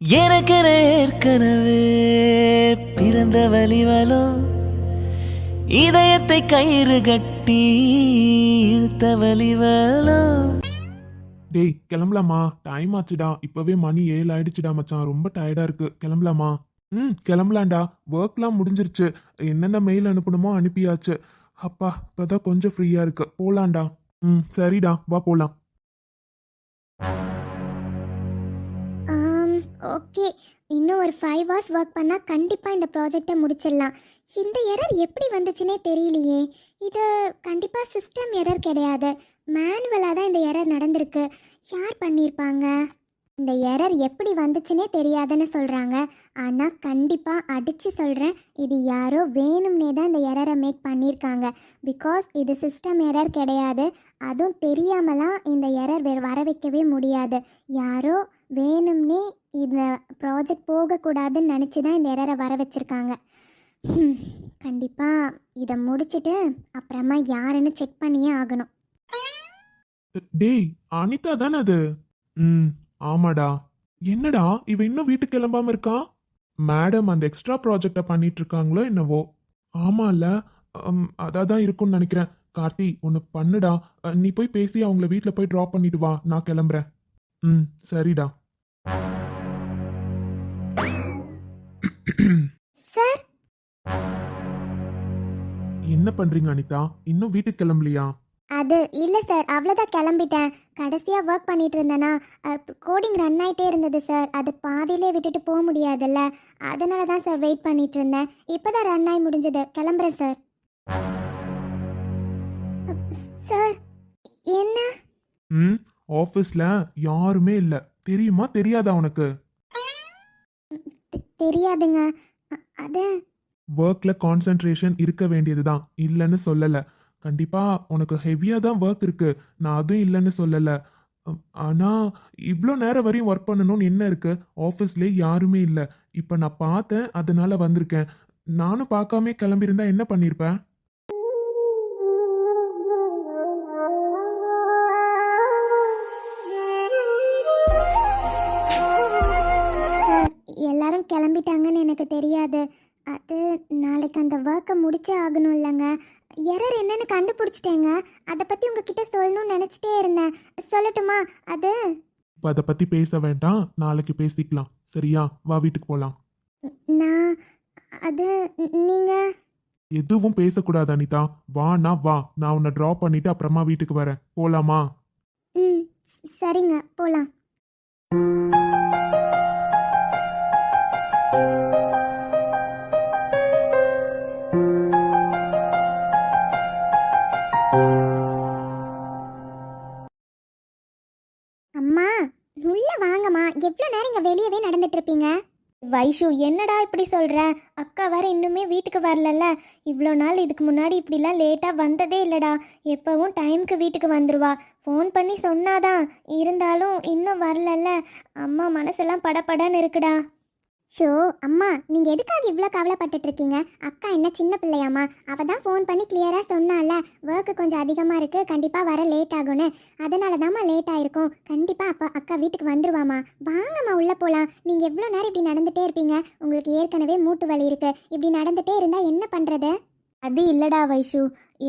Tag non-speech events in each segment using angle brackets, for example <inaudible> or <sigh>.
எனக்கு ஏற்கனவே பிறந்த வலிவலோ இதயத்தை கயிறு கட்டி இழுத்த வலிவலோ டேய் கிளம்பலாமா? டைம் ஆச்சுடா. இப்பவே மணி ஏழு ஆயிடுச்சுடா மச்சான். ரொம்ப டயர்டா இருக்கு. கிளம்பலாமா? ம் கிளம்பலாண்டா ஒர்க்லாம் முடிஞ்சிருச்சு. என்னென்ன மெயில் அனுப்பணுமோ அனுப்பியாச்சு. அப்பா இப்போதான் கொஞ்சம் ஃப்ரீயா இருக்கு. போலாண்டா ம் சரிடா. வா போலாம். ஓகே. இன்னும் ஒரு ஃபைவ் ஹவர்ஸ் ஒர்க் பண்ணால் கண்டிப்பாக இந்த ப்ராஜெக்டை முடிச்சிடலாம். இந்த எரர் எப்படி வந்துச்சுன்னே தெரியலையே. இது கண்டிப்பாக சிஸ்டம் எரர் கிடையாது. மேனுவலாக தான் இந்த எரர் நடந்திருக்கு. யார் பண்ணியிருப்பாங்க? இந்த எரர் எப்படி வந்துச்சுன்னே தெரியாதுன்னு சொல்கிறாங்க ஆனால் கண்டிப்பாக அடித்து சொல்கிறேன் இது யாரோ வேணும்னே தான் இந்த எரரை மேக் பண்ணியிருக்காங்க. பிகாஸ் இது சிஸ்டம் எரர் கிடையாது. அதுவும் தெரியாமலாம் இந்த எரர் வர வைக்கவே முடியாது. யாரோ வேணும்னே இந்த ப்ராஜெக்ட் போகக்கூடாதுன்னு நினச்சி தான் இந்த எரரை வர வச்சுருக்காங்க. கண்டிப்பாக இதை முடிச்சுட்டு அப்புறமா யாருன்னு செக் பண்ணியே ஆகணும். டேய் அனிதா தானே அது? ம் ஆமாடா. என்னடா இவ இன்னும் வீட்டுக்கு கிளம்பாம இருக்கா? மேடம் அந்த எக்ஸ்ட்ரா ப்ராஜெக்டை பண்ணிட்டு இருக்காங்களோ என்னவோ? ஆமால அதான் தான் இருக்கும்னு நினைக்கிறேன். கார்த்தி ஒன்று பண்ணுடா. நீ போய் பேசி அவங்கள வீட்டில் போய் ட்ராப் பண்ணிட்டு வா. நான் கிளம்புறேன். ம் சரிடா. சார்? என்ன பண்றீங்க அனிதா? இன்னும் வீட்டுக்கு கிளம்பலையா? அது இல்லை சார். அவ்வளோதான் கிளம்பிட்டேன். கடைசியாக ஒர்க் பண்ணிட்டு இருந்தேனா கோடிங் ரன் ஆகிட்டே இருந்தது சார். அது பாதியிலே விட்டுட்டு போக முடியாதுல்ல. அதனால தான் சார் வெயிட் பண்ணிட்டு இருந்தேன் இப்போ தான் ரன் ஆகி முடிஞ்சது. கிளம்புறேன் சார். சார் என்ன? ம்? ஆஃபீஸில் யாருமே இல்லை. தெரியுமா? தெரியாதா உனக்கு? தெரியாதுங்க. அது ஒர்க்ல கான்சென்ட்ரேஷன் இருக்க வேண்டியதுதான். இல்லைன்னு சொல்லலை. கண்டிப்பா உனக்கு ஹெவியாக தான் ஒர்க் இருக்கு. நான் அதுவும் இல்லைன்னு சொல்லலை. அம், ஆனா இவ்வளோ நேரம் வரையும் ஒர்க் பண்ணணும்னு என்ன இருக்கு? ஆஃபீஸ்லேயே யாருமே இல்லை. இப்போ நான் பார்த்தேன் அதனால வந்திருக்கேன். நானும் பார்க்காம கிளம்பியிருந்தா என்ன பண்ணியிருப்பேன் தெரியாது அது நாளைக்கு அந்த ஒர்க்கை முடிச்சே ஆகணும் இல்லைங்க. எரர் என்னன்னு கண்டுபிடிச்சிட்டேங்க. அதை பற்றி உங்ககிட்ட சொல்லணும்னு நினச்சிட்டே இருந்தேன். சொல்லட்டுமா? அது? இப்போ அதை பற்றி பேச வேண்டாம். நாளைக்கு பேசிக்கலாம். சரியா? வா வீட்டுக்கு போகலாம் நான் அது நீங்கள் எதுவும் பேசக்கூடாது அனிதா. வா நான் வா. நான் உன்னை ட்ராப் பண்ணிட்டு அப்புறமா வீட்டுக்கு வரேன். போலாமா? ம் சரிங்க. போகலாம் நீங்கள் வெளியவே நடந்துட்டு இருப்பீங்க வைஷு என்னடா இப்படி சொல்கிற அக்கா வேற இன்னுமே வீட்டுக்கு வரலல்ல. இவ்வளோ நாள் இதுக்கு முன்னாடி இப்படிலாம் லேட்டாக வந்ததே இல்லைடா. எப்போவும் டைம்க்கு வீட்டுக்கு வந்துடுவா ஃபோன் பண்ணி சொன்னாதான். இருந்தாலும் இன்னும் வரலல்ல. அம்மா மனசெல்லாம் படப்படன்னு இருக்குடா. ஷோ அம்மா நீங்கள் எதுக்காக இவ்வளோ கவலைப்பட்டுட்டு இருக்கீங்க அக்கா என்ன சின்ன பிள்ளையாம்மா. அவள் தான் ஃபோன் பண்ணி கிளியராக ஒர்க்கு கொஞ்சம் அதிகமாக இருக்குது கண்டிப்பாக வர லேட் ஆகும்னு. அதனால தாம்மா லேட் ஆகிருக்கும் கண்டிப்பாக அப்பா அக்கா வீட்டுக்கு வந்துடுவாம்மா வாங்கம்மா உள்ளே போகலாம் நீங்கள் எவ்வளோ நேரம் இப்படி நடந்துகிட்டே இருப்பீங்க? உங்களுக்கு ஏற்கனவே மூட்டு வலி இருக்குது இப்படி நடந்துகிட்டே இருந்தால் என்ன பண்ணுறது அது இல்லைடா வைஷு.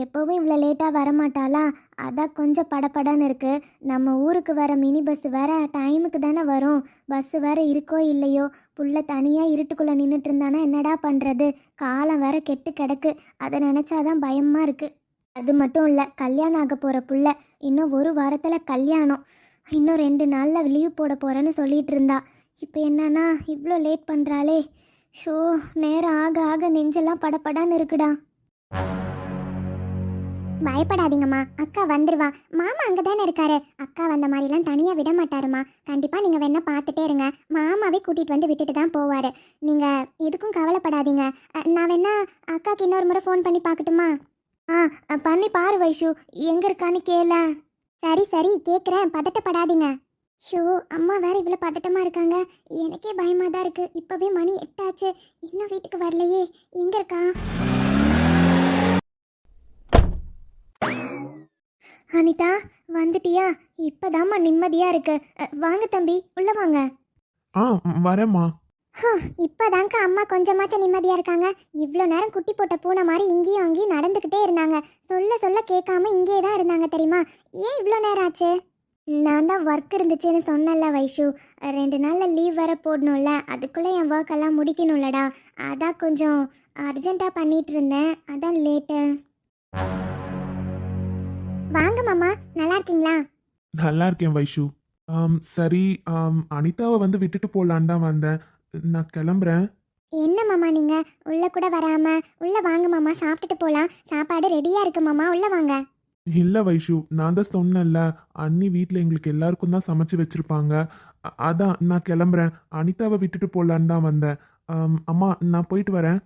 எப்போவும் இவ்வளோ லேட்டாக வரமாட்டாளா? அதான் கொஞ்சம் படபடன்னு இருக்கு. நம்ம ஊருக்கு வர மினி பஸ் வேற டைமுக்கு தானே வரும். பஸ்ஸு வேற இருக்கோ இல்லையோ? புள்ள தனியாக இருட்டுக்குள்ளே நின்றுட்டு இருந்தானா என்னடா பண்ணுறது காலம் வேற கெட்டு கிடக்கு. அதை நினச்சாதான் பயமாக இருக்குது அது மட்டும் இல்லை கல்யாணம் ஆக போகிற புள்ள இன்னும் ஒரு வாரத்தில் கல்யாணம். இன்னும் ரெண்டு நாளில் லீவ் போட போகிறேன்னு சொல்லிட்டு இருந்தா. இப்போ என்னன்னா இவ்வளோ லேட் பண்ணுறாளே ஷோ நேரம் ஆக ஆக நெஞ்செல்லாம் படப்படான்னு இருக்குடா. பயப்படாதீங்கம்மா அக்கா வந்துருவா. மாமா அங்கே தானே இருக்காரு. அக்கா வந்த மாதிரிலாம் தனியாக விட மாட்டாருமா. கண்டிப்பாக நீங்கள் வேணா பார்த்துட்டே இருங்க. மாமாவே கூட்டிகிட்டு வந்து விட்டுட்டு தான் போவார். நீங்கள் எதுக்கும் கவலைப்படாதீங்க. நான் வேணா அக்காவுக்கு இன்னொரு முறை ஃபோன் பண்ணி பார்க்கட்டுமா? ஆ பண்ணி பாரு வைஷு. எங்கே இருக்கான்னு கேள. சரி சரி கேட்குறேன் பதட்டப்படாதீங்க. ஷோ அம்மா வேற இவ்வளோ பதட்டமாக இருக்காங்க. எனக்கே பயமாக தான் இருக்குது இப்போவே மணி எட்டாச்சு. இன்னும் வீட்டுக்கு வரலையே. எங்கே இருக்கா? அனிதா வந்துட்டியா? இப்போதாம்மா நிம்மதியாக இருக்கு. அ, வாங்க தம்பி. உள்ள வாங்க. ஆ வரேம்மா. இப்போதாங்க அம்மா கொஞ்சமாச்சும் நிம்மதியா இருக்காங்க. இவ்வளோ நேரம் குட்டி போட்ட பூனை மாதிரி இங்கேயும் அங்கேயும் நடந்துக்கிட்டே இருந்தாங்க. சொல்ல சொல்ல கேட்காம இங்கேயே தான் இருந்தாங்க தெரியுமா? ஏன் இவ்வளோ நேரம் ஆச்சு? நான் தான் ஒர்க் இருந்துச்சுன்னு சொன்னல வைஷு. ரெண்டு நாளில் லீவ் வேற போடணும்ல. அதுக்குள்ளே என் ஒர்க் எல்லாம் முடிக்கணும்லடா. அதான் கொஞ்சம் அர்ஜென்ட்டாக பண்ணிட்டு இருந்தேன். அதான் லேட்டு வாங்க மாமா நல்லா இருக்கீங்களா? நல்லா இருக்கேன் வைஷு. ஆம், சரி ஆம், அனிதாவை வந்து விட்டுட்டு போலான்னு தான் வந்தேன். நான் கிளம்புறேன். என்ன மாமா நீங்க? உள்ள கூட வராம உள்ள வாங்க மாமா சாப்பிட்டுட்டு போலாம். சாப்பாடு ரெடியா இருக்கு மாமா உள்ள வாங்க. இல்லை வைஷு நான் தான் சொன்னேன்ல அண்ணி வீட்டில் எங்களுக்கு எல்லாருக்கும் தான் சமைச்சு வச்சிருப்பாங்க. அ- அதான் நான் கிளம்புறேன். அனிதாவை விட்டுட்டு போலான்னு தான் வந்தேன். ஆம், அம்மா நான் போயிட்டு வரேன்.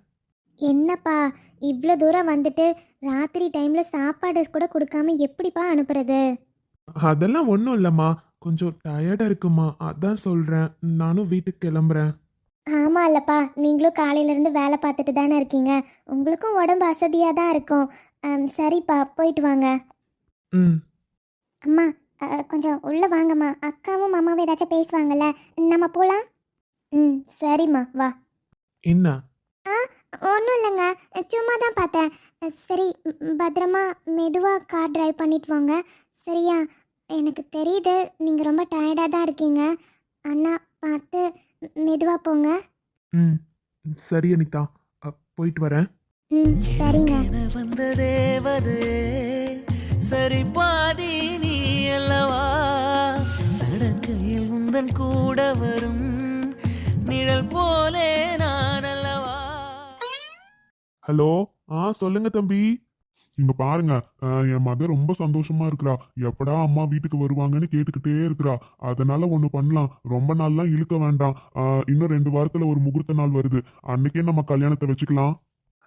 என்னப்பா இவ்வளோ தூரம் வந்துட்டு ராத்திரி டைம்ல சாப்பாடு கூட கொடுக்காம எப்படிப்பா அனுப்புறது? அதெல்லாம் ஒன்றும் இல்லைம்மா. கொஞ்சம் டயர்டாக இருக்குமா அதான் சொல்கிறேன் நானும் வீட்டுக்கு கிளம்புறேன். ஆமா இல்லப்பா நீங்களும் காலையில இருந்து வேலை பார்த்துட்டு தானே இருக்கீங்க. உங்களுக்கும் உடம்பு அசதியா தான் இருக்கும். சரிப்பா போயிட்டு வாங்க. ம். அம்மா அ, கொஞ்சம் உள்ள வாங்கம்மா. அக்காவும் மாமாவும் ஏதாச்சும் பேசுவாங்கல்ல. நம்ம போலாம்? ம் சரிம்மா வா. என்ன? ஒன்றும் இல்லைங்க. சும்மா தான் பார்த்தேன். சரி ம், பத்திரமா மெதுவாக கார் டிரைவ் பண்ணிட்டு வாங்க. சரியா? எனக்கு தெரியுது. நீங்கள் ரொம்ப டயர்டாக தான் இருக்கீங்க. அண்ணா பார்த்து மெதுவாக போங்க. ம் சரி அனிதா. போயிட்டு வரேன். ம் சரிங்க. வந்த தேவதே சரி பாதி நீ அல்லவா? நடக்கையில் உந்தன் கூட வரும் நிழல் போலே நான் அல்லவா? ஹலோ ஆ சொல்லுங்க தம்பி. இங்க பாருங்க என் மக ரொம்ப சந்தோஷமா இருக்கிறா. எப்படா அம்மா வீட்டுக்கு வருவாங்கன்னு கேட்டுக்கிட்டே இருக்கிறா. அதனால ஒண்ணு பண்ணலாம். ரொம்ப நாள்லாம் இழுக்க வேண்டாம். இன்னும் ரெண்டு வாரத்துல ஒரு முகூர்த்த நாள் வருது. அன்னைக்கே நம்ம கல்யாணத்தை வச்சுக்கலாம்.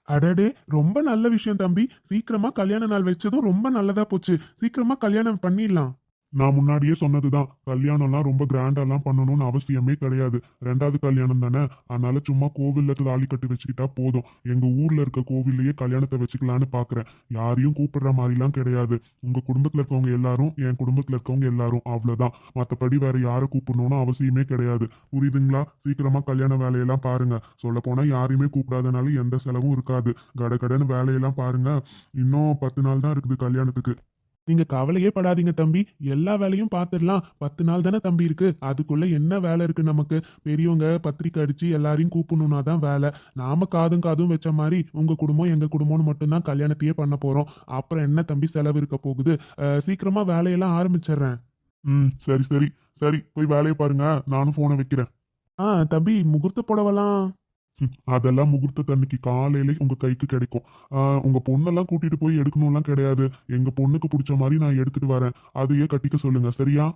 அடடே ரொம்ப நல்ல விஷயம் தம்பி. சீக்கிரமா கல்யாண நாள் வச்சதும் ரொம்ப நல்லதா போச்சு. சீக்கிரமா கல்யாணம் பண்ணிடலாம். நான் முன்னாடியே சொன்னதுதான். கல்யாணம்லாம் ரொம்ப கிராண்டாலாம் பண்ணணும்னு அவசியமே கிடையாது. ரெண்டாவது கல்யாணம் தானே? அதனால சும்மா கோவில்ல தாலி கட்டி வச்சுக்கிட்டா போதும். எங்க ஊர்ல இருக்க கோவில்லையே கல்யாணத்தை வச்சுக்கலான்னு பாக்குறேன். யாரையும் கூப்பிடுற மாதிரிலாம் கிடையாது. உங்க குடும்பத்துல இருக்கவங்க எல்லாரும் என் குடும்பத்துல இருக்கவங்க எல்லாரும். அவ்வளவுதான். மத்தபடி வேற யாரை கூப்பிடணும்னு அவசியமே கிடையாது. புரியுதுங்களா? சீக்கிரமா கல்யாண வேலையெல்லாம் பாருங்க. சொல்ல போனா யாரையுமே கூப்பிடாதனால எந்த செலவும் இருக்காது. கடகடன்னு வேலையெல்லாம் பாருங்க. இன்னும் பத்து நாள் தான் இருக்குது கல்யாணத்துக்கு. நீங்க கவலையே படாதீங்க தம்பி. எல்லா வேலையும் பார்த்துடலாம். பத்து நாள் தானே தம்பி இருக்கு. அதுக்குள்ள என்ன வேலை இருக்கு நமக்கு? பெரியவங்க பத்திரிக்கை அடிச்சு எல்லாரையும் கூப்பிடணும்னா தான் வேலை. நாம காதும் காதும் வச்ச மாதிரி உங்க குடும்பம் எங்க குடும்பம்னு மட்டும்தான் கல்யாணத்தையே பண்ண போறோம். அப்புறம் என்ன தம்பி செலவு இருக்க போகுது? சீக்கிரமா வேலையெல்லாம் ஆரம்பிச்சிடுறேன். ம் சரி சரி. சரி போய் வேலையை பாருங்க. நானும் போனை வைக்கிறேன். ஆ தம்பி முகூர்த்த புடவெல்லாம் அதெல்லாம் முகூர்த்த தண்ணிக்கு காலையில உங்க கைக்கு கிடைக்கும். உங்க பொண்ணெல்லாம் கூட்டிட்டு போய் எடுக்கணும்லாம் கிடையாது. எங்க பொண்ணுக்கு பிடிச்ச மாதிரி நான் எடுத்துட்டு வரேன். அதையே கட்டிக்க சொல்லுங்க சரியா?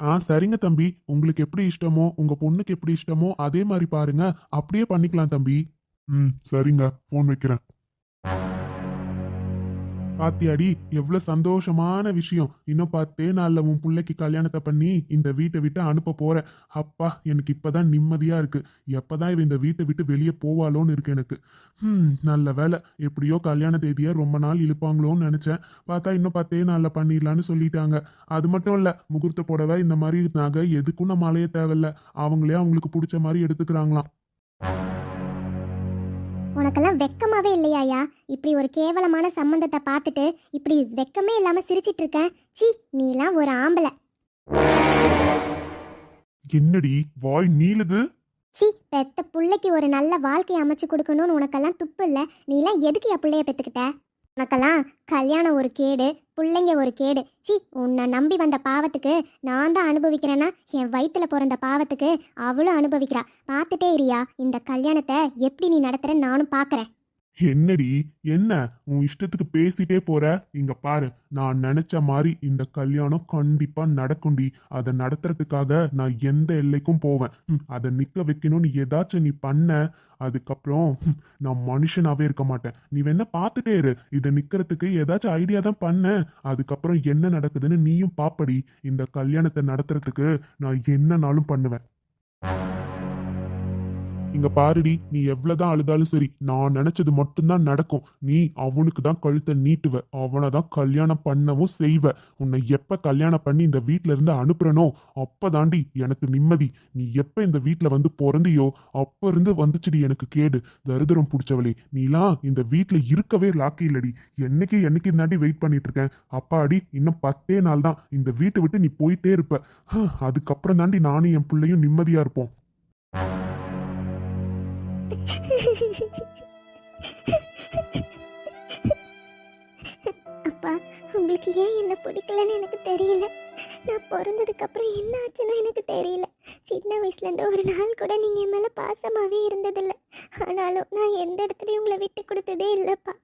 ஆ சரிங்க தம்பி. உங்களுக்கு எப்படி இஷ்டமோ உங்க பொண்ணுக்கு எப்படி இஷ்டமோ அதே மாதிரி பாருங்க. அப்படியே பண்ணிக்கலாம் தம்பி. ம் சரிங்க. ஃபோன் வைக்கிறேன். பாத்தியாடி எவ்வளவு சந்தோஷமான விஷயம். இன்னும் பத்தே நாள்ல உன் பிள்ளைக்கு கல்யாணத்தை பண்ணி இந்த வீட்டை விட்டு அனுப்ப போறேன் அப்பா எனக்கு இப்பதான் நிம்மதியா இருக்கு. எப்பதான் இவ இந்த வீட்டை விட்டு வெளியே போவாளோன்னு இருக்கு எனக்கு. ம் நல்ல வேலை எப்படியோ கல்யாண தேதியை ரொம்ப நாள் இழுப்பாங்களோன்னு நினைச்சேன். பார்த்தா இன்னும் பத்தே நாள்ல பண்ணிடலான்னு சொல்லிட்டாங்க. அது மட்டும் இல்ல முகூர்த்த புடவை இந்த மாதிரி நகை எதுக்கும் நம்ம அலைய தேவையில்ல. அவங்களே அவங்களுக்கு பிடிச்ச மாதிரி எடுத்துக்கிறாங்களாம். உனக்கெல்லாம் வெக்கமாவே இல்லையாயா இப்படி ஒரு கேவலமான சம்பந்தத்தை பார்த்துட்டு இப்படி வெக்கமே இல்லாம சிரிச்சிட்டு இருக்க சி நீலாம் ஒரு ஆம்பளை. என்னடி வாய் நீளுது? சி பெத்த புள்ளைக்கு ஒரு நல்ல வாழ்க்கையை அமைச்சு கொடுக்கணும்னு உனக்கெல்லாம் துப்பு இல்லை. நீலாம் எதுக்கு என் பிள்ளைய பெற்றுக்கிட்ட உனக்கெல்லாம் கல்யாணம் ஒரு கேடு பிள்ளைங்க ஒரு கேடு. சி உன்னை நம்பி வந்த பாவத்துக்கு நான் தான் அனுபவிக்கிறேன்னா என் வயிற்றுல பிறந்த பாவத்துக்கு அவளும் அனுபவிக்கிறா. பார்த்துட்டே இரியா இந்த கல்யாணத்தை எப்படி நீ நடத்துற நானும் பார்க்குறேன். என்னடி என்ன? உன் இஷ்டத்துக்கு பேசிட்டே போற? இங்க பாரு நான் நினைச்ச மாதிரி இந்த கல்யாணம் கண்டிப்பா நடக்கும்டி. அதை நடத்துறதுக்காக நான் எந்த எல்லைக்கும் போவேன். அதை நிக்க வைக்கணும்னு ஏதாச்சும் நீ பண்ண அதுக்கப்புறம் நான் மனுஷனாவே இருக்க மாட்டேன். நீ வேணா பார்த்துட்டே இரு. இதை நிக்கிறதுக்கு ஏதாச்சும் ஐடியா தான் பண்ண. அதுக்கப்புறம் என்ன நடக்குதுன்னு நீயும் பாப்படி. இந்த கல்யாணத்தை நடத்துறதுக்கு நான் என்னனாலும் பண்ணுவேன். இங்க பாருடி நீ எவ்வளவுதான் அழுதாலும் சரி நான் நினைச்சது மட்டும்தான் நடக்கும். நீ அவனுக்கு தான் கழுத்தை நீட்டுவ அவனை தான் கல்யாணம் பண்ணவும் செய்வ. உன்னை எப்ப கல்யாணம் பண்ணி இந்த வீட்ல இருந்து அனுப்புறனோ அப்பதாண்டி எனக்கு நிம்மதி. நீ எப்ப இந்த வீட்ல வந்து பிறந்தியோ அப்ப இருந்து வந்துச்சுடி எனக்கு கேடு. தரித்திரம் பிடிச்சவளே நீலாம் இந்த வீட்ல இருக்கவே லாக்கி இல்லடி. என்னைக்கு என்னைக்கு தாண்டி வெயிட் பண்ணிட்டு இருக்கேன் அப்பாடி இன்னும் பத்தே நாள் தான். இந்த வீட்டை விட்டு நீ போயிட்டே இருப்ப. அதுக்கப்புறம் தாண்டி நானும் என் பிள்ளையும் நிம்மதியா இருப்போம். அப்பா உங்களுக்கு ஏன் என்ன பிடிக்கலன்னு எனக்கு தெரியல. நான் பிறந்ததுக்கு அப்புறம் என்ன ஆச்சுன்னு எனக்கு தெரியல. சின்ன வயசுலேருந்து ஒரு நாள் கூட நீங்கள் என் மேலே பாசமாகவே இருந்ததில்ல. ஆனாலும் நான் எந்த இடத்துலையும் உங்களை விட்டு கொடுத்ததே இல்லைப்பா.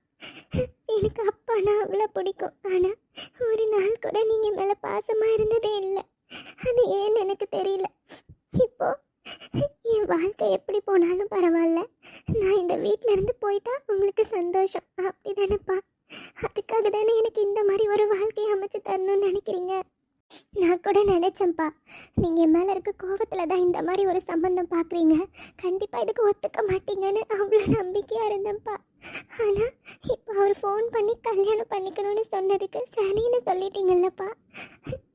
எனக்கு அப்பானா அவ்வளோ பிடிக்கும். ஆனால் ஒரு நாள் கூட நீங்கள் மேலே பாசமாக இருந்ததே இல்லை. அது ஏன்னு எனக்கு தெரியல. இப்போது என் வாழ்க்கை எப்படி போனாலும் பரவாயில்ல. நான் இந்த வீட்ல இருந்து போயிட்டா உங்களுக்கு சந்தோஷம். அப்படி தானேப்பா. அதுக்காக தானே எனக்கு இந்த மாதிரி ஒரு வாழ்க்கையை அமைச்சு தரணும்னு நினைக்கிறீங்க? நான் கூட நினைச்சேன்ப்பா. நீங்கள் என் மேலே இருக்க கோவத்தில் தான் இந்த மாதிரி ஒரு சம்பந்தம் பார்க்குறீங்க கண்டிப்பாக இதுக்கு ஒத்துக்க மாட்டீங்கன்னு அவ்வளோ நம்பிக்கையாக இருந்தேன்ப்பா. ஆனால் இப்போ அவர் ஃபோன் பண்ணி கல்யாணம் பண்ணிக்கணும்னு சொன்னதுக்கு சரின்னு சொல்லிட்டீங்கல்லப்பா.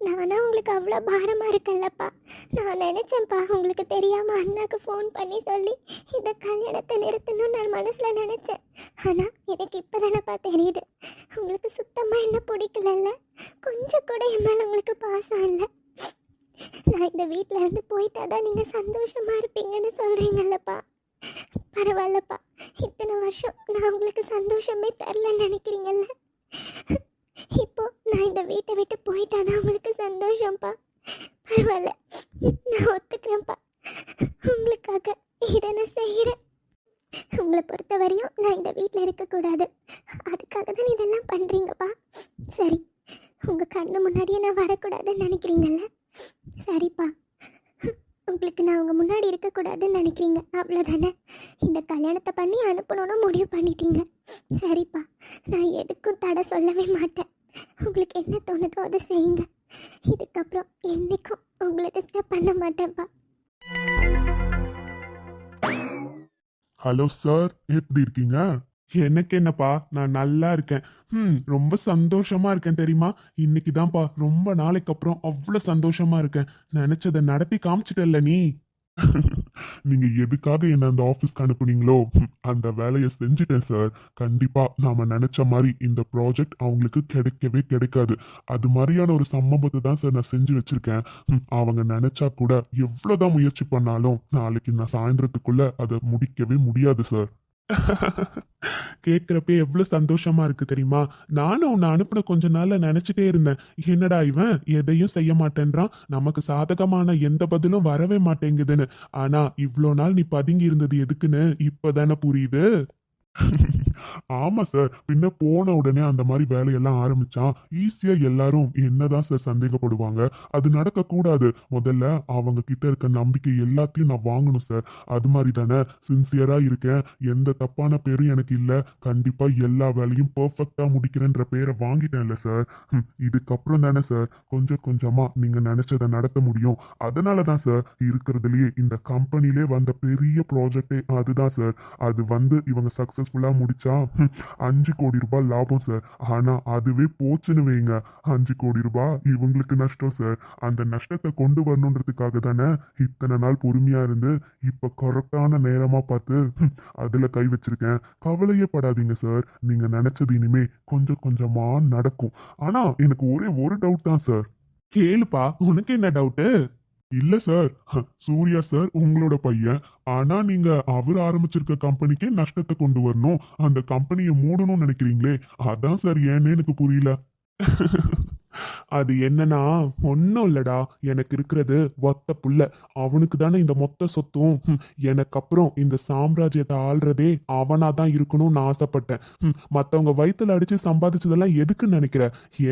நானா உங்களுக்கு அவ்வளோ பாரமாக இருக்கல்லப்பா நான் நினச்சேன்ப்பா உங்களுக்கு தெரியாமல் அண்ணாக்கு ஃபோன் பண்ணி சொல்லி இந்த கல்யாணத்தை நிறுத்தணும்னு நான் மனசில் நினச்சேன். ஆனால் எனக்கு இப்போ தானேப்பா தெரியுது. உங்களுக்கு சுத்தமாக என்ன பிடிக்கலல்ல? கொஞ்சம் கூட என் மேலே உங்களுக்கு பாசம் இல்லை. நான் இந்த வீட்டில் இருந்து போயிட்டா தான் நீங்கள் சந்தோஷமாக இருப்பீங்கன்னு சொல்கிறீங்கல்லப்பா பரவாயில்லப்பா. இத்தனை வருஷம் நான் உங்களுக்கு சந்தோஷமே தரலன்னு நினைக்கிறீங்கல்ல? இப்போ நான் இந்த வீட்டை விட்டு போயிட்டாதான் உங்களுக்கு சந்தோஷம்ப்பா. பரவாயில்ல. ஹலோ சார் எப்படி இருக்கீங்க? எனக்கு என்னப்பா நான் நல்லா இருக்கேன். ம் ரொம்ப சந்தோஷமா இருக்கேன் தெரியுமா? இன்னைக்கு தான்ப்பா ரொம்ப நாளைக்கு அப்புறம் அவ்வளோ சந்தோஷமா இருக்கேன். நினைச்சதை நடத்தி காமிச்சிட்டல்ல நீ? <laughs> நீங்க எதுக்காக என்ன அந்த ஆஃபீஸ்க்கு அனுப்புனீங்களோ அந்த வேலையை செஞ்சுட்டேன் சார் கண்டிப்பா நாம நினைச்ச மாதிரி இந்த ப்ராஜெக்ட் அவங்களுக்கு கிடைக்கவே கிடைக்காது. அது மாதிரியான ஒரு சம்பவத்தை தான் சார் நான் செஞ்சு வச்சிருக்கேன். அவங்க நினைச்சா கூட எவ்வளவுதான் முயற்சி பண்ணாலும் நாளைக்கு நான் சாயந்தரத்துக்குள்ள அதை முடிக்கவே முடியாது சார் கேட்குறப்ப எவ்வளோ சந்தோஷமா இருக்கு தெரியுமா? நானும் அவனை அனுப்பின கொஞ்ச நாள்ல நினைச்சிட்டே இருந்தேன். என்னடா இவன்? எதையும் செய்ய மாட்டேன்றான். நமக்கு சாதகமான எந்த பதிலும் வரவே மாட்டேங்குதுன்னு. ஆனா இவ்வளோ நாள் நீ பதுங்கி இருந்தது எதுக்குன்னு இப்பதானே புரியுது? <laughs> ஆமா சார். பின்ன போன உடனே அந்த மாதிரி வேலையெல்லாம் ஆரம்பிச்சா ஈஸியா எல்லாரும் என்னதான் சார் சந்தேகப்படுவாங்க? அது நடக்க கூடாது முதல்ல அவங்க கிட்ட இருக்க நம்பிக்கை எல்லாத்தையும் நான் வாங்கணும் சார். அது மாதிரி தானே. சின்சியரா இருக்கேன். எந்த தப்பான பேரும் எனக்கு இல்ல. கண்டிப்பா எல்லா வேலையும் பர்ஃபெக்டா முடிக்கிறேன்ற பேரை வாங்கிட்டேன்ல சார். இதுக்கப்புறம் தானே சார். கொஞ்சம் கொஞ்சமா நீங்க நினைச்சதை நடத்த முடியும். அதனால தான் சார் இருக்கிறதுலயே இந்த கம்பெனிலே வந்த பெரிய ப்ராஜெக்டே அதுதான் சார். அது வந்து இவங்க சக்சஸ் முடிச்சா முடித்தா அஞ்சு கோடி ரூபாய் லாபம் சார் ஆனால் அதுவே போச்சுன்னு வைங்க. அஞ்சு கோடி ரூபாய் இவங்களுக்கு நஷ்டம் சார் அந்த நஷ்டத்தை கொண்டு வரணுன்றதுக்காக தானே இத்தனை நாள் பொறுமையாக இருந்து இப்போ கரெக்டான நேரமா பார்த்து அதில் கை வச்சிருக்கேன். கவலையே படாதீங்க சார் நீங்கள் நினச்சது இனிமே கொஞ்சம் கொஞ்சமாக நடக்கும். ஆனா எனக்கு ஒரே ஒரு டவுட் தான் சார் கேளுப்பா உனக்கு என்ன டவுட்டு இல்ல சார். சூர்யா சார் உங்களோட பையன். ஆனா நீங்க அவர் ஆரம்பிச்சிருக்க கம்பெனிக்கே நஷ்டத்தை கொண்டு வரணும். அந்த கம்பெனியை மூடணும்னு நினைக்கிறீங்களே? அதான் சார் ஏன்னு எனக்கு புரியல. <laughs> அது என்னன்னா ஒன்றும் இல்லடா எனக்கு இருக்கிறது ஒத்த புள்ள. அவனுக்கு தானே இந்த மொத்த சொத்தும். எனக்கு அப்புறம் இந்த சாம்ராஜ்யத்தை ஆள்றதே அவனா தான் இருக்கணும்னு ஆசைப்பட்டேன். மற்றவங்க வயிற்றுல அடிச்சு சம்பாதிச்சதெல்லாம் எதுக்குன்னு நினைக்கிற?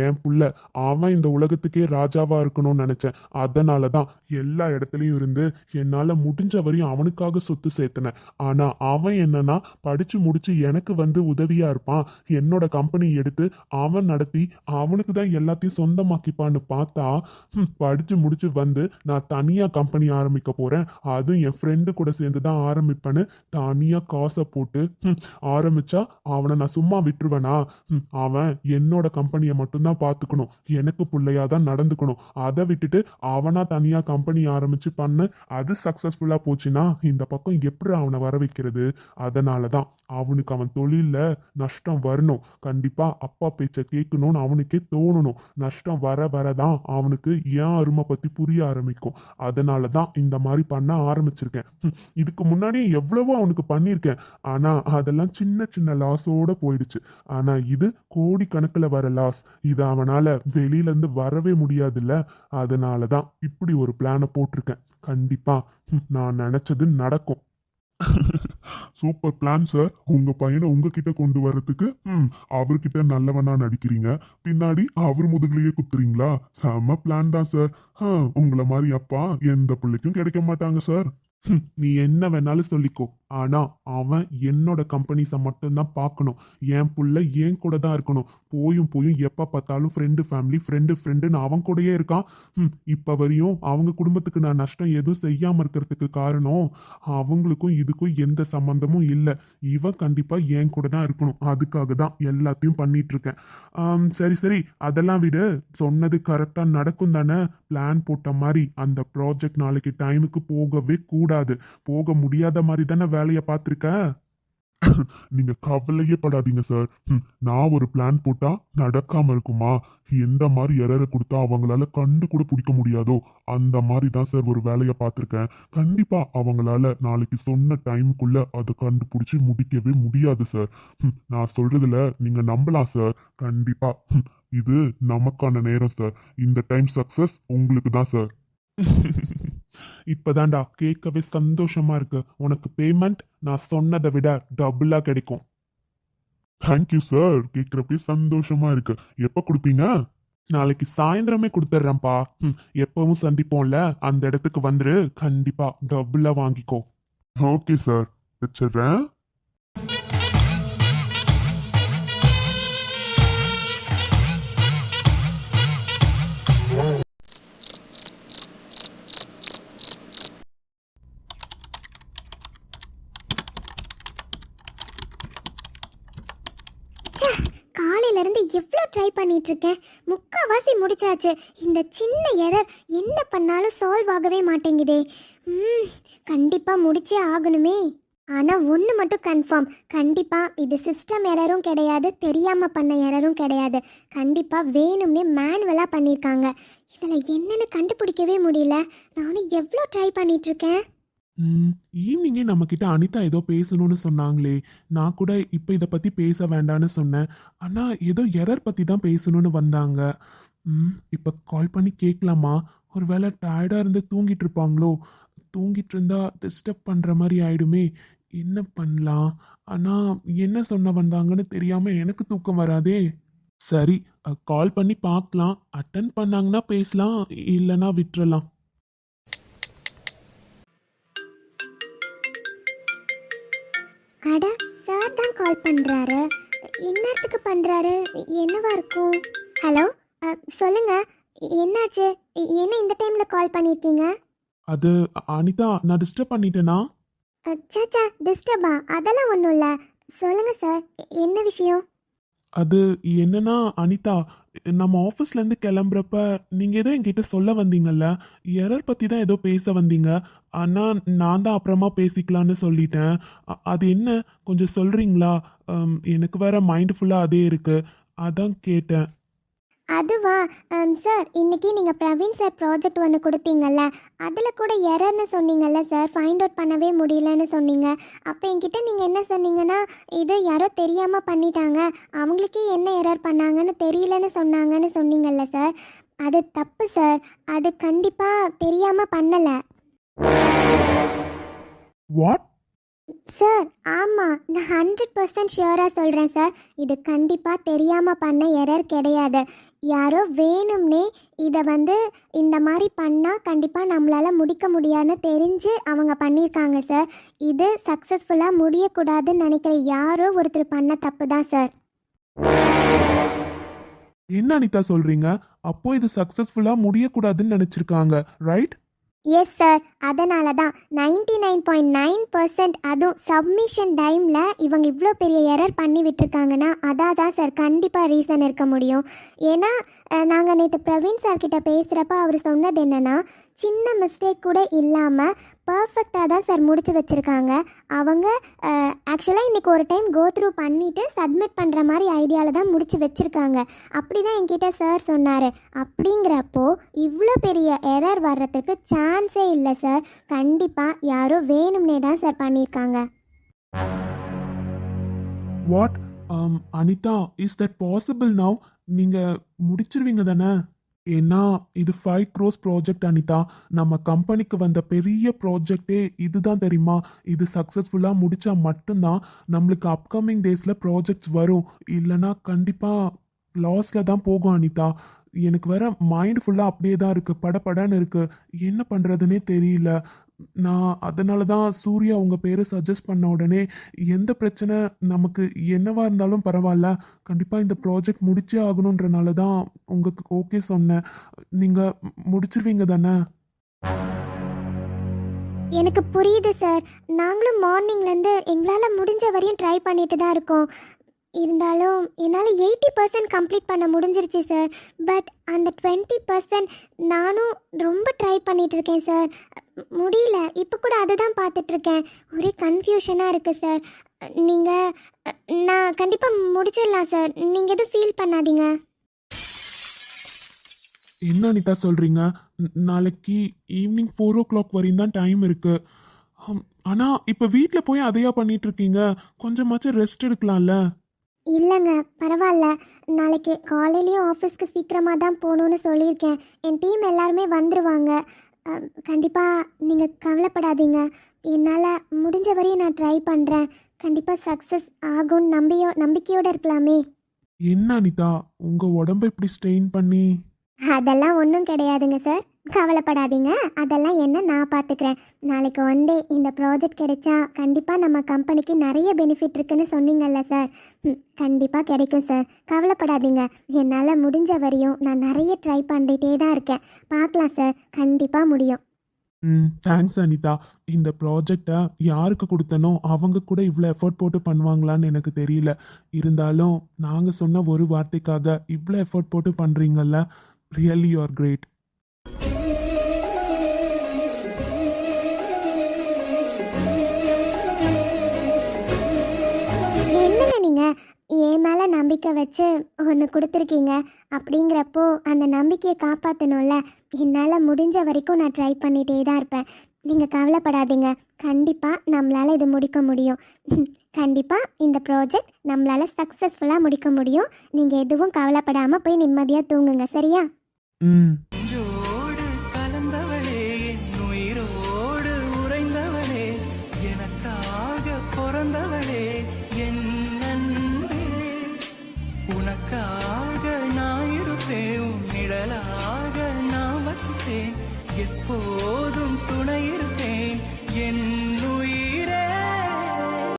என் புள்ள அவன் இந்த உலகத்துக்கே ராஜாவா இருக்கணும்னு நினைச்சேன். அதனால தான் எல்லா இடத்துலையும் இருந்து என்னால் முடிஞ்ச வரையும் அவனுக்காக சொத்து சேர்த்தினேன். ஆனால் அவன் என்னன்னா படிச்சு முடிச்சு எனக்கு வந்து உதவியா இருப்பான். என்னோட கம்பெனி எடுத்து அவன் நடத்தி அவனுக்கு தான் எல்லாத்தையும் சொந்தமாக கன்ஃபார்ம் பார்த்தா படித்து படிச்சு முடிச்சு வந்து நான் தனியா கம்பெனி ஆரம்பிக்க போறேன். அதுவும் என் ஃப்ரெண்டு கூட சேர்ந்து தான் ஆரம்பிப்பேன்னு தனியாக காசை போட்டு ஆரம்பித்தா ஆரம்பிச்சா அவனை நான் சும்மா விட்டுருவேனா? அவன் என்னோட கம்பெனியை மட்டும்தான் பார்த்துக்கணும். எனக்கு பிள்ளையாக தான் நடந்துக்கணும். அதை விட்டுட்டு அவனா தனியா கம்பெனி ஆரம்பிச்சு பண்ணு. அது சக்ஸஸ்ஃபுல்லாக போச்சுன்னா இந்த பக்கம் எப்படி அவனை வர வைக்கிறது? அதனால தான் அவனுக்கு அவன் தொழில்ல நஷ்டம் வரணும். கண்டிப்பா அப்பா பேச்சை கேட்கணும்னு அவனுக்கே தோணணும். நஷ்டம் வர வரதான் அவனுக்கு ஏன் அருமை பத்தி புரிய ஆரம்பிக்கும். அதனால தான் இந்த மாதிரி பண்ண ஆரம்பிச்சிருக்கேன். இதுக்கு முன்னாடி எவ்வளவோ அவனுக்கு பண்ணியிருக்கேன். ஆனா அதெல்லாம் சின்ன சின்ன லாஸோட போயிடுச்சு. ஆனா இது கோடி கணக்குல வர லாஸ் இது அவனால வெளியில இருந்து வரவே முடியாதுல்ல. அதனால தான் இப்படி ஒரு பிளானை போட்டிருக்கேன். கண்டிப்பா நான் நினைச்சது நடக்கும். <laughs> சூப்பர் பிளான் சார் உங்க பையனை உங்ககிட்ட கொண்டு வரதுக்கு ம் அவர்கிட்ட நல்லவனா நடிக்கிறீங்க. பின்னாடி அவர் முதுகுலயே குத்துறீங்களா? செம பிளான் தான் சார் உங்களை மாதிரி அப்பா எந்த பிள்ளைக்கும் கிடைக்க மாட்டாங்க சார் நீ என்ன வேணாலும் சொல்லிக்கோ. ஆனா அவன் என்னோட கம்பெனிஸை மட்டும்தான் பார்க்கணும். என் புள்ள என் கூட தான் இருக்கணும். போயும் போயும் எப்போ பார்த்தாலும் ஃப்ரெண்டு ஃபேமிலி ஃப்ரெண்டு ஃப்ரெண்டுன்னு அவன் கூடயே இருக்கான். ம் இப்போ வரையும் அவங்க குடும்பத்துக்கு நான் நஷ்டம் எதுவும் செய்யாமல் இருக்கிறதுக்கு காரணம் அவங்களுக்கும் இதுக்கும் எந்த சம்மந்தமும் இல்லை. இவன் கண்டிப்பாக என் கூட தான் இருக்கணும். அதுக்காக தான் எல்லாத்தையும் பண்ணிட்டு இருக்கேன். சரி சரி. அதெல்லாம் விடு. சொன்னது கரெக்டாக நடக்கும் தானே? பிளான் போட்ட மாதிரி அந்த ப்ராஜெக்ட் நாளைக்கு டைமுக்கு போகவே கூடாது. போக முடியாத மாதிரி தானே வேலையை பார்த்துருக்க? <laughs> நீங்க கவலையே படாதீங்க சார் ம், நான் ஒரு பிளான் போட்டா நடக்காம இருக்குமா? எந்த மாதிரி எரரை கொடுத்தா அவங்களால கண்டு கூட பிடிக்க முடியாதோ? அந்த மாதிரி தான் சார் ஒரு வேலையை பார்த்துருக்கேன். கண்டிப்பா அவங்களால நாளைக்கு சொன்ன டைமுக்குள்ள அதை கண்டுபிடிச்சி முடிக்கவே முடியாது சார் ம், நான் சொல்றதுல நீங்க நம்பலாம் சார் கண்டிப்பா. இது நமக்கான நேரம் சார் இந்த டைம் சக்சஸ் உங்களுக்கு தான் சார் <laughs> இப்பதான்டா கேட்கவே சந்தோஷமா இருக்கு. உனக்கு பேமெண்ட் நான் சொன்னதை விட டபுளா கிடைக்கும். தேங்க்யூ சார் கேட்குறப்பே சந்தோஷமா இருக்கு. எப்ப கொடுப்பீங்க? நாளைக்கு சாயந்தரமே கொடுத்துட்றேன்ப்பா. ம், எப்பவும் சந்திப்போம்ல? அந்த இடத்துக்கு வந்துரு. கண்டிப்பா டபுளா வாங்கிக்கோ. ஓகே சார் வச்சிடுறேன். பண்ணிட்டு இருக்கேன் முக்காவாசி முடிச்சாச்சு. இந்த சின்ன எரர் என்ன பண்ணாலும் சால்வ் ஆகவே மாட்டேங்குதே. ம் கண்டிப்பாக முடிச்சே ஆகணுமே. ஆனால் ஒன்று மட்டும் கன்ஃபார்ம் கண்டிப்பாக இது சிஸ்டம் எரரும் கிடையாது தெரியாமல் பண்ண எரரும் கிடையாது. கண்டிப்பாக வேணும்னே மேனுவலாக பண்ணியிருக்காங்க இதில் என்னென்னு கண்டுபிடிக்கவே முடியல. நானும் எவ்வளோ ட்ரை பண்ணிகிட்ருக்கேன் ஈவினிங்கே நம்ம கிட்ட அனிதா ஏதோ பேசணும்னு சொன்னாங்களே. நான் கூட இப்போ இதை பற்றி பேச வேண்டாம்னு சொன்னேன். ஆனால் ஏதோ எரர் பற்றி தான் பேசணும்னு வந்தாங்க. ம் இப்போ கால் பண்ணி கேட்கலாமா ஒரு வேளை டயர்டாக இருந்து தூங்கிட்டு இருப்பாங்களோ? தூங்கிட்டு இருந்தா டிஸ்டர்ப் பண்ணுற மாதிரி ஆயிடுமே. என்ன பண்ணலாம்? ஆனால் என்ன சொன்ன வந்தாங்கன்னு தெரியாமல் எனக்கு தூக்கம் வராதே. சரி கால் பண்ணி பார்க்கலாம். அட்டன் பண்ணாங்கன்னா பேசலாம். இல்லைன்னா விட்டுறலாம். கால் பண்ணுறாரு இந்நேரத்துக்கு பண்ணுறாரு என்னவா இருக்கும்? ஹலோ சொல்லுங்க. என்னாச்சு? என்ன இந்த டைமில் கால் பண்ணியிருக்கீங்க அது அனிதா நான் டிஸ்டர்ப் பண்ணிட்டேனா? சாச்சா டிஸ்டர்பா அதெல்லாம் ஒன்றும் இல்லை. சொல்லுங்க சார் என்ன விஷயம்? அது என்னன்னா அனிதா நம்ம ஆஃபீஸ்லேருந்து கிளம்புறப்ப நீங்கள் ஏதோ என்கிட்ட சொல்ல வந்தீங்கல்ல? எரர் பற்றி தான் ஏதோ பேச வந்தீங்க. ஆனால் நான் தான் அப்புறமா பேசிக்கலான்னு சொல்லிட்டேன். அது என்ன? கொஞ்சம் சொல்கிறீங்களா எனக்கு வேற மைண்ட் ஃபுல்லாக அதே இருக்குது அதான் கேட்டேன். அதுவா சார் இன்னைக்கு நீங்கள் பிரவீன் சார் ப்ராஜெக்ட் ஒன்று கொடுத்தீங்கல்ல அதில் கூட எரர்னு சொன்னீங்கல்ல சார் ஃபைண்ட் அவுட் பண்ணவே முடியலன்னு சொன்னீங்க. அப்போ என்கிட்ட நீங்கள் என்ன சொன்னீங்கன்னா இது யாரோ தெரியாமல் பண்ணிட்டாங்க அவங்களுக்கே என்ன எரர் பண்ணாங்கன்னு தெரியலன்னு சொன்னாங்கன்னு சொன்னீங்கல்ல சார் அது தப்பு சார் அது கண்டிப்பாக தெரியாமல் பண்ணலை. வாட் சார் ஆமாம் நான் ஹண்ட்ரட் பர்சன்ட் ஷியோராக சொல்கிறேன் சார். இது கண்டிப்பாக தெரியாமல் பண்ண எரர் கிடையாது. யாரோ வேணும்னே இதை வந்து இந்த மாதிரி பண்ணால் கண்டிப்பாக நம்மளால் முடிக்க முடியாதுன்னு தெரிஞ்சு அவங்க பண்ணியிருக்காங்க சார். இது சக்ஸஸ்ஃபுல்லாக முடியக்கூடாதுன்னு நினைக்கிற யாரோ ஒருத்தர் பண்ண தப்பு தான் சார். என்ன அனிதா சொல்கிறீங்க அப்போ இது சக்ஸஸ்ஃபுல்லாக முடியக்கூடாதுன்னு நினச்சிருக்காங்க ரைட் எஸ் சார் அதனால தான் ninety nine point nine percent அதுவும் சப்மிஷன் டைமில் இவங்க இவ்வளோ பெரிய எரர் பண்ணி விட்டுருக்காங்கன்னா அதான் தான் சார் கண்டிப்பாக ரீசன் இருக்க முடியும். ஏன்னா நாங்கள் நேற்று பிரவீன் சார் கிட்ட பேசுகிறப்ப அவர் சொன்னது என்னென்னா சின்ன மிஸ்டேக் கூட இல்லாமல் பர்ஃபெக்டாக தான் சார் முடிச்சு வச்சுருக்காங்க. அவங்க ஆக்சுவலாக இன்றைக்கி ஒரு டைம் கோ த்ரூ பண்ணிவிட்டு சப்மிட் பண்ணுற மாதிரி ஐடியாவில் தான் முடிச்சு வச்சுருக்காங்க. அப்படி தான் என்கிட்ட சார் சொன்னார். அப்படிங்கிறப்போ இவ்வளோ பெரிய எரர் வர்றதுக்கு சான்ஸ் இல்லை சார் கண்டிப்பாக யாரோ வேணும்னே தான் சார் பண்ணியிருக்காங்க what um, Anitha is that possible now நீங்கள் முடிச்சிருவீங்க தானே? ஏன்னா இது ஃபைவ் க்ரோஸ் ப்ராஜெக்ட் அனிதா. நம்ம கம்பெனிக்கு வந்த பெரிய ப்ராஜெக்டே இதுதான் தெரியுமா? இது சக்ஸஸ்ஃபுல்லாக முடித்தா மட்டும்தான் நம்மளுக்கு அப்கமிங் டேஸில் ப்ராஜெக்ட்ஸ் வரும். இல்லைன்னா கண்டிப்பாக லாஸில் தான் போகும் அனிதா. எனக்கு வர மைண்ட் ஃபுல்லாக அப்படியே தான் இருக்குது படபடன்னு இருக்குது என்ன பண்ணுறதுனே தெரியல. நான் அதனால தான் சூர்யா உங்கள் பேரை சஜஸ்ட் பண்ண உடனே எந்த பிரச்சனை? நமக்கு என்னவா இருந்தாலும் பரவாயில்ல. கண்டிப்பாக இந்த ப்ராஜெக்ட் முடிச்சே ஆகணுன்றனால தான் உங்களுக்கு ஓகே சொன்னேன். நீங்கள் முடிச்சிருவீங்க தானே? எனக்கு புரியுது சார் நாங்களும் மார்னிங்லேருந்து எங்களால் முடிஞ்ச வரையும் ட்ரை பண்ணிட்டு தான் இருக்கோம். இருந்தாலும் என்னால் எயிட்டி பர்சன்ட் கம்ப்ளீட் பண்ண முடிஞ்சிருச்சு சார் பட் அந்த டுவெண்ட்டி பர்சன்ட் நானும் ரொம்ப ட்ரை பண்ணிகிட்ருக்கேன் சார் முடியல. இப்போ கூட அதை தான் பார்த்துட்ருக்கேன் ஒரே கன்ஃபியூஷனாக இருக்குது சார் நீங்கள் நான் கண்டிப்பாக முடிச்சிடலாம் சார் நீங்கள் எதுவும் ஃபீல் பண்ணாதீங்க. என்ன அனிதா சொல்கிறீங்க நாளைக்கு ஈவினிங் ஃபோர் ஓ கிளாக் வரையும் தான் டைம் இருக்குது ஆனால் இப்போ வீட்டில் போய் அதையா பண்ணிகிட்ருக்கீங்க கொஞ்சமாச்சும் ரெஸ்ட் எடுக்கலாம்ல. இல்லைங்க பரவாயில்ல நாளைக்கு காலையிலையும் ஆஃபீஸ்க்கு சீக்கிரமாக தான் போகணுன்னு சொல்லியிருக்கேன். என் டீம் எல்லாருமே வந்துடுவாங்க கண்டிப்பாக நீங்கள் கவலைப்படாதீங்க. என்னால் முடிஞ்ச வரையும் நான் ட்ரை பண்ணுறேன் கண்டிப்பாக சக்ஸஸ் ஆகும்னு நம்பியோ நம்பிக்கையோடு இருக்கலாமே. என்ன அனிதா? உங்க உடம்ப இப்படி ஸ்ட்ரெயின் பண்ணி? அதெல்லாம் ஒன்றும் கிடையாதுங்க சார் கவலைப்படாதீங்க. அதெல்லாம் என்ன நான் பார்த்துக்கிறேன். நாளைக்கு ஒன் டே இந்த ப்ராஜெக்ட் கிடைச்சா கண்டிப்பாக நம்ம கம்பெனிக்கு நிறைய பெனிஃபிட் இருக்குன்னு சொன்னீங்கல்ல சார் கண்டிப்பாக கிடைக்கும் சார் கவலைப்படாதீங்க. என்னால் முடிஞ்ச வரையும் நான் நிறைய ட்ரை பண்ணிகிட்டே தான் இருக்கேன். பார்க்கலாம் சார் கண்டிப்பாக முடியும். ம் தேங்க்ஸ் அனிதா. இந்த ப்ராஜெக்டை யாருக்கு கொடுத்தனோ அவங்க கூட இவ்வளோ எஃபோர்ட் போட்டு பண்ணுவாங்களான்னு எனக்கு தெரியல. இருந்தாலும் நாங்கள் சொன்ன ஒரு வார்த்தைக்காக இவ்வளோ எஃபோர்ட் போட்டு பண்ணுறீங்கல்ல ரியலி யூ ஆர் கிரேட் என்னங்க நீங்கள் என் மேலே நம்பிக்கை வச்சு ஒன்று கொடுத்துருக்கீங்க. அப்படிங்கிறப்போ அந்த நம்பிக்கையை காப்பாற்றணும்ல என்னால் முடிஞ்ச வரைக்கும் நான் ட்ரை பண்ணிகிட்டே தான் இருப்பேன். நீங்கள் கவலைப்படாதீங்க. கண்டிப்பாக நம்மளால் இது முடிக்க முடியும். கண்டிப்பாக இந்த ப்ராஜெக்ட் நம்மளால் சக்ஸஸ்ஃபுல்லாக முடிக்க முடியும். நீங்கள் எதுவும் கவலைப்படாமல் போய் நிம்மதியாக தூங்குங்க. சரியா? ம்.